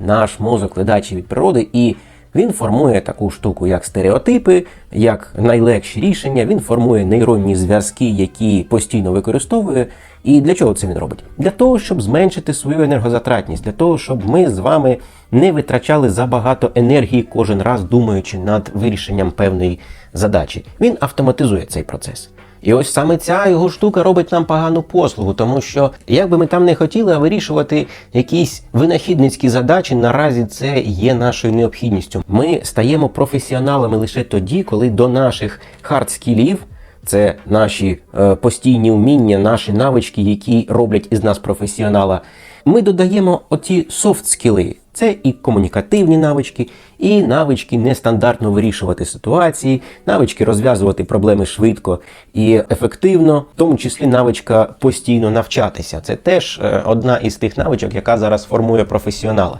наш мозок ледачий від природи, і він формує таку штуку, як стереотипи, як найлегші рішення. Він формує нейронні зв'язки, які постійно використовує. І для чого це він робить? Для того, щоб зменшити свою енергозатратність, для того, щоб ми з вами не витрачали забагато енергії кожен раз, думаючи над вирішенням певної задачі. Він автоматизує цей процес. І ось саме ця його штука робить нам погану послугу, тому що як би ми там не хотіли, вирішувати якісь винахідницькі задачі, наразі це є нашою необхідністю. Ми стаємо професіоналами лише тоді, коли до наших хард-скілів, це наші е, постійні вміння, наші навички, які роблять із нас професіонала. Ми додаємо оці софт-скіли. Це і комунікативні навички, і навички нестандартно вирішувати ситуації, навички розв'язувати проблеми швидко і ефективно, в тому числі навичка постійно навчатися. Це теж е, одна із тих навичок, яка зараз формує професіонала.